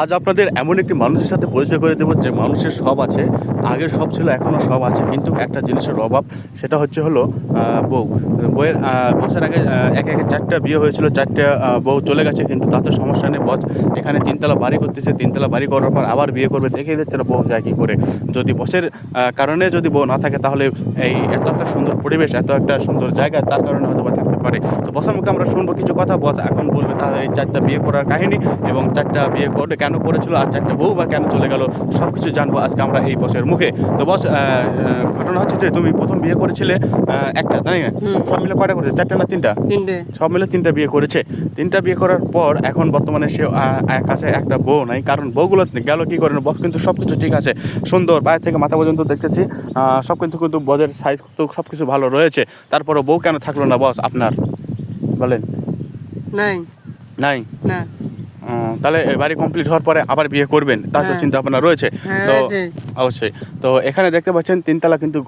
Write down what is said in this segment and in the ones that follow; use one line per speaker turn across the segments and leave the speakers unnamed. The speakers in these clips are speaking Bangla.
আজ আপনাদের এমন একটি মানুষের সাথে পরিচয় করে দেবো যে মানুষের সব আছে, আগে সব ছিল, এখনও সব আছে। কিন্তু একটা জিনিসের অভাব, সেটা হচ্ছে হলো বউ। বউয়ের বছর আগে একে একে চারটা বিয়ে হয়েছিল, চারটা বউ চলে গেছে, কিন্তু তাতে সমস্যা নেই, বস এখানে তিনতলা বাড়ি করতেছে, তিনতলা বাড়ি করার পর আবার বিয়ে করবে, দেখেই দিচ্ছে না বউ যায় কী করে। যদি বসের কারণে যদি বউ না থাকে, তাহলে এই এত একটা সুন্দর পরিবেশ, এত একটা সুন্দর জায়গা, তার কারণে হয়তো পারে। তো বসের মুখে আমরা শুনব কিছু কথা বস এখন বলবে তার এই চারটা বিয়ে করার কাহিনী এবং চারটা বিয়ে করে কেন করেছিল আর চারটা বউ বা কেন চলে গেল সব কিছু জানব আজকে আমরা এই বসের মুখে। তো বস ঘটনা হচ্ছে যে তুমি প্রথম বিয়ে করেছিলে একটা তাই না? সব মিলে কয়টা করেছে? চারটা না তিনটা?
তিনটে।
সব মিলে তিনটা বিয়ে করেছে। তিনটা বিয়ে করার পর এখন বর্তমানে সে কাছে একটা বউ নাই কারণ বউগুলো গেল কি করে বস কিন্তু সব কিছু ঠিক আছে। সুন্দর পায়ের থেকে মাথা পর্যন্ত দেখতেছি সব কিন্তু কিন্তু বজের সাইজ তো সব কিছু ভালো রয়েছে। তারপরে বউ কেন থাকল না বস আপনার? বলেন।
নাই
নাই
না
তাহলে বাড়ি কমপ্লিট হওয়ার পরে আবার বিয়ে করবেন? তার তো
হ্যাঁ।
চিন্তা ভাবনা রয়েছে।
হ্যাঁ,
তো অবশ্যই। তো এখানে দেখতে পাচ্ছেন তিনতলা কিন্তু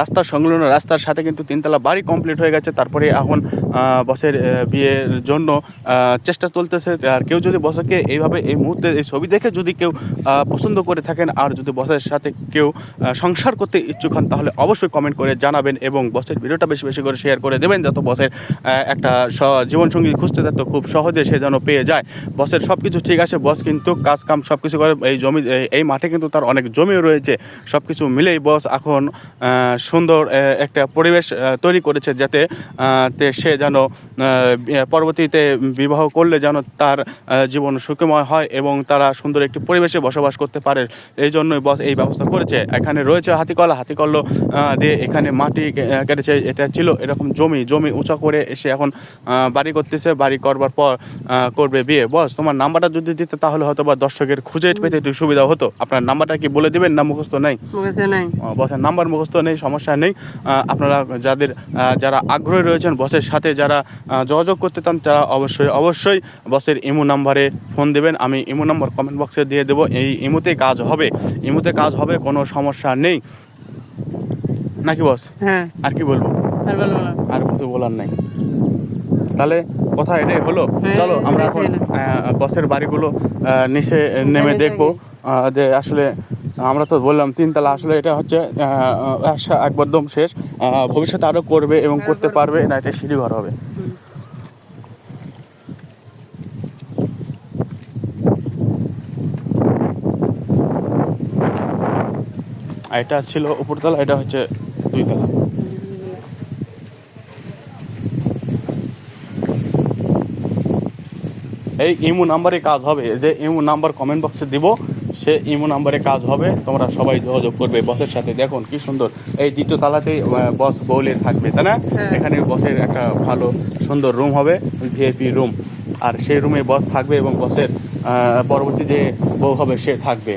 রাস্তার সংলগ্ন রাস্তার সাথে কিন্তু তিনতলা বাড়ি কমপ্লিট হয়ে গেছে। তারপরে এখন বসের বিয়ের জন্য চেষ্টা চলতেছে। আর কেউ যদি বসকে এইভাবে এই মুহূর্তে এই ছবি দেখে যদি কেউ পছন্দ করে থাকেন আর যদি বসের সাথে কেউ সংসার করতে ইচ্ছুক হন তাহলে অবশ্যই কমেন্ট করে জানাবেন এবং বসের ভিডিওটা বেশি বেশি করে শেয়ার করে দেবেন যাতে বসের একটা জীবনসঙ্গী খুঁজতে যাতে খুব সহজে সে যেন পেয়ে যায়। বসের সব কিছু ঠিক আছে, বস কিন্তু কাজ কাম সব কিছু করে, এই জমি, এই- মাঠে কিন্তু তার অনেক জমিও রয়েছে। সব কিছু মিলেই বস এখন সুন্দর একটা পরিবেশ তৈরি করেছে যাতে তে সে যেন পরবর্তীতে বিবাহ করলে যেন তার জীবন সুখময় হয় এবং তারা সুন্দর একটি পরিবেশে বসবাস করতে পারে। এই জন্যই বস এই ব্যবস্থা করেছে। এখানে রয়েছে হাতিকলা, হাতিকল্ল দিয়ে এখানে মাটি কেটেছে, এটা ছিল এরকম জমি। জমি উঁচা করে এসে এখন বাড়ি করতেছে। বাড়ি করবার পর করবে বিয়ে। বস তোমার নাম্বারটা যদি দিতে তাহলে হয়তো বা দর্শকের খুঁজে পেতে একটু সুবিধা হতো। আপনার নাম্বারটা কি বলে দিবেন না মুখস্থ নেই? বসের নাম্বার মুখস্থ নেই সমস্যা নেই। আপনারা যাদের যারা আগ্রহী রয়েছেন বসের সাথে যারা যোগাযোগ করতে চান তারা অবশ্যই অবশ্যই বসের ইমো নাম্বারে ফোন দেবেন। আমি ইমো নাম্বার কমেন্ট বক্সে দিয়ে দেবো। এই ইমোতে কাজ হবে। ইমোতে কাজ হবে কোনো সমস্যা নেই। নাকি বস?
হ্যাঁ।
আর কি বলব?
আর
কিছু বলার নাই। তাহলে কথা এটাই হলো।
হ্যাঁ,
চলো আমরা এখন
হলো।
বসের বাড়িগুলো নিচে নেমে দেখব। যে আসলে আমরা তো বললাম তিনতলা আসলে এটা হচ্ছে একদম শেষ। ভবিষ্যতে আরও করবে এবং করতে পারবে না এটা সিঁড়ি ঘর হবে এটা ছিল উপরতলা এটা হচ্ছে দুইতলা। এই ইমো নাম্বারে কাজ হবে। যে ইমো নাম্বার কমেন্ট বক্সে দিব সে ইমো নাম্বারে কাজ হবে। তোমরা সবাই যোগাযোগ করবে বসের সাথে। দেখুন কি সুন্দর। এই দ্বিতীয় তালাতেই বস বৌলে থাকবে তাই না?
হ্যাঁ।
এখানে বসের একটা ভালো সুন্দর রুম হবে ভিআইপি রুম আর সেই রুমে বস থাকবে এবং বসের পরবর্তী যে বউ হবে সে থাকবে।